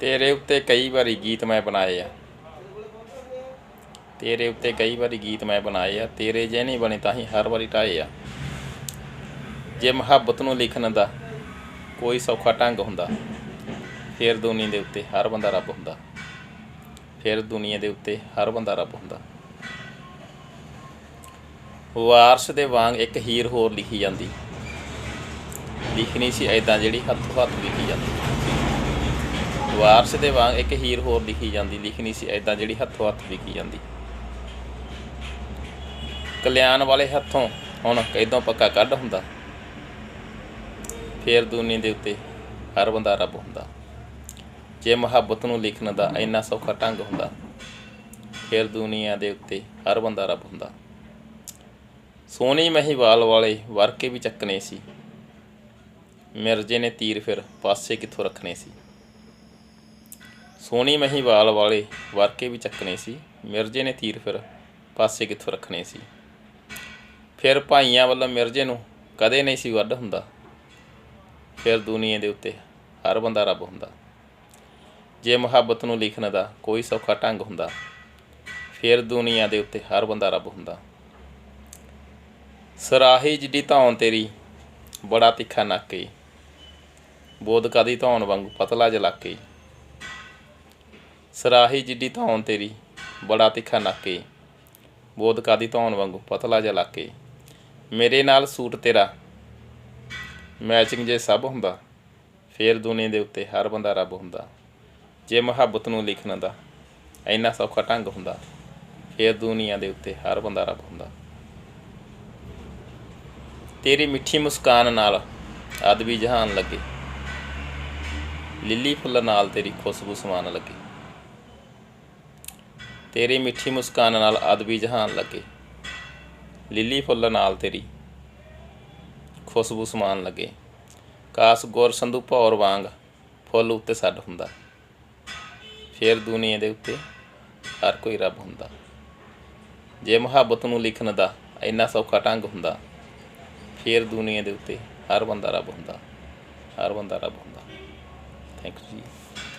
ਤੇਰੇ ਉੱਤੇ ਕਈ ਵਾਰੀ ਗੀਤ ਮੈਂ ਬਣਾਏ ਆ। ਤੇਰੇ ਉੱਤੇ ਕਈ ਵਾਰੀ ਗੀਤ ਮੈਂ ਬਣਾਏ ਆ। ਤੇਰੇ ਜੇ ਨਹੀਂ ਬਣੇ ਤਾਂ ਹੀ ਹਰ ਵਾਰੀ ਢਾਏ ਆ। ਜੇ ਮੁਹੱਬਤ ਨੂੰ ਲਿਖਣ ਦਾ ਕੋਈ ਸੌਖਾ ਢੰਗ ਹੁੰਦਾ, ਫਿਰ ਦੁਨੀਆ ਦੇ ਉੱਤੇ ਹਰ ਬੰਦਾ ਰੱਬ ਹੁੰਦਾ। ਫਿਰ ਦੁਨੀਆ ਦੇ ਉੱਤੇ ਹਰ ਬੰਦਾ ਰੱਬ ਹੁੰਦਾ। ਵਾਰਸ ਦੇ ਵਾਂਗ ਇੱਕ ਹੀਰ ਹੋਰ ਲਿਖੀ ਜਾਂਦੀ। ਲਿਖਣੀ ਸੀ ਐਦਾਂ ਜਿਹੜੀ ਹੱਥੋਂ ਹੱਥ ਲਿਖੀ ਜਾਂਦੀ। ਵਾਰਸ ਦੇ ਵਾਂਗ ਇੱਕ ਹੀਰ ਹੋਰ ਲਿਖੀ ਜਾਂਦੀ, ਲਿਖਣੀ ਸੀ ਐਦਾਂ ਜਿਹੜੀ ਹੱਥੋਂ ਹੱਥ ਲਿਖੀ ਜਾਂਦੀ। ਕਲਿਆਣ ਵਾਲੇ ਹੱਥੋਂ ਹੁਣ ਕਿਦੋਂ ਪੱਕਾ ਕੱਢ ਹੁੰਦਾ। ਫੇਰ ਦੁਨੀਆ ਦੇ ਉੱਤੇ ਹਰ ਬੰਦਾ ਰੱਬ ਹੁੰਦਾ। ਜੇ ਮੁਹੱਬਤ ਨੂੰ ਲਿਖਣ ਦਾ ਇੰਨਾ ਸੌਖਾ ਢੰਗ ਹੁੰਦਾ, ਫੇਰ ਦੁਨੀਆ ਦੇ ਉੱਤੇ ਹਰ ਬੰਦਾ ਰੱਬ ਹੁੰਦਾ। ਸੋਹਣੀ ਮਹੀਵਾਲ ਵਾਲੇ ਵਰਕੇ ਵੀ ਚੱਕਣੇ ਸੀ। ਮਿਰਜੇ ਨੇ ਤੀਰ ਫਿਰ ਪਾਸੇ ਕਿੱਥੋਂ ਰੱਖਣੇ ਸੀ? ਸੋਹਣੀ ਮਹੀਵਾਲ ਵਾਲੇ ਵਰਕੇ ਵੀ ਚੱਕਣੇ ਸੀ, ਮਿਰਜੇ ਨੇ ਤੀਰ ਫਿਰ ਪਾਸੇ ਕਿੱਥੋਂ ਰੱਖਣੇ ਸੀ? ਫਿਰ ਭਾਈਆਂ ਵੱਲੋਂ ਮਿਰਜੇ ਨੂੰ ਕਦੇ ਨਹੀਂ ਸੀ ਵੱਢ ਹੁੰਦਾ। ਫਿਰ ਦੁਨੀਆ ਦੇ ਉੱਤੇ ਹਰ ਬੰਦਾ ਰੱਬ ਹੁੰਦਾ। ਜੇ ਮੁਹੱਬਤ ਨੂੰ ਲਿਖਣ ਦਾ ਕੋਈ ਸੌਖਾ ਢੰਗ ਹੁੰਦਾ, ਫਿਰ ਦੁਨੀਆ ਦੇ ਉੱਤੇ ਹਰ ਬੰਦਾ ਰੱਬ ਹੁੰਦਾ। ਸਰਾਹੀ ਜਿੱਡੀ ਧੌਣ ਤੇਰੀ, ਬੜਾ ਤਿੱਖਾ ਨੱਕ। ਏ ਬੋਧ ਕਾਦੀ ਧੌਣ ਵਾਂਗੂ, ਪਤਲਾ ਜਲਾਕੇ ਸਰਾਹੀ ਜਿੱਡੀ ਧੌਣ ਤੇਰੀ, ਬੜਾ ਤਿੱਖਾ ਨਾਕੇ ਏ। ਬੋਧ ਕਾਦੀ ਧੌਣ ਵਾਂਗੂ, ਪਤਲਾ ਜਲਾਕੇ ਮੇਰੇ ਨਾਲ ਸੂਟ ਤੇਰਾ, ਮੈਚਿੰਗ ਜੇ ਸਭ ਹੁੰਦਾ, ਫੇਰ ਦੁਨੀਆ ਦੇ ਉੱਤੇ ਹਰ ਬੰਦਾ ਰੱਬ ਹੁੰਦਾ। ਜੇ ਮੁਹੱਬਤ ਨੂੰ ਲਿਖਣ ਦਾ, ਇੰਨਾ ਸੌਖਾ ਢੰਗ ਹੁੰਦਾ, ਫੇਰ ਦੁਨੀਆ ਦੇ ਉੱਤੇ ਹਰ ਬੰਦਾ ਰੱਬ ਹੁੰਦਾ। ਤੇਰੀ ਮਿੱਠੀ ਮੁਸਕਾਨ ਨਾਲ ਆਦਮੀ ਜਹਾਨ ਲੱਗੇ। ਲਿੱਲੀ ਫੁੱਲ ਨਾਲ ਤੇਰੀ ਖੁਸ਼ਬੂ ਸਮਾਨ ਲੱਗੇ। ਤੇਰੀ ਮਿੱਠੀ ਮੁਸਕਾਨ ਨਾਲ ਅਦਬੀ ਜਹਾਨ ਲੱਗੇ। ਲਿੱਲੀ ਫੁੱਲ ਨਾਲ ਤੇਰੀ ਖੁਸ਼ਬੂ ਸਮਾਨ ਲੱਗੇ। ਕਾਸ ਗੁਰ ਸੰਧੂ ਭੌਰ ਵਾਂਗ ਫੁੱਲ ਉੱਤੇ ਛੱਡ ਹੁੰਦਾ। ਫੇਰ ਦੁਨੀਆ ਦੇ ਉੱਤੇ ਹਰ ਕੋਈ ਰੱਬ ਹੁੰਦਾ। ਜੇ ਮੁਹੱਬਤ ਨੂੰ ਲਿਖਣ ਦਾ ਇੰਨਾ ਸੌਖਾ ਢੰਗ ਹੁੰਦਾ, ਫੇਰ ਦੁਨੀਆ ਦੇ ਉੱਤੇ ਹਰ ਬੰਦਾ ਰੱਬ ਹੁੰਦਾ। ਹਰ ਬੰਦਾ ਰੱਬ ਹੁੰਦਾ। Thanks, G.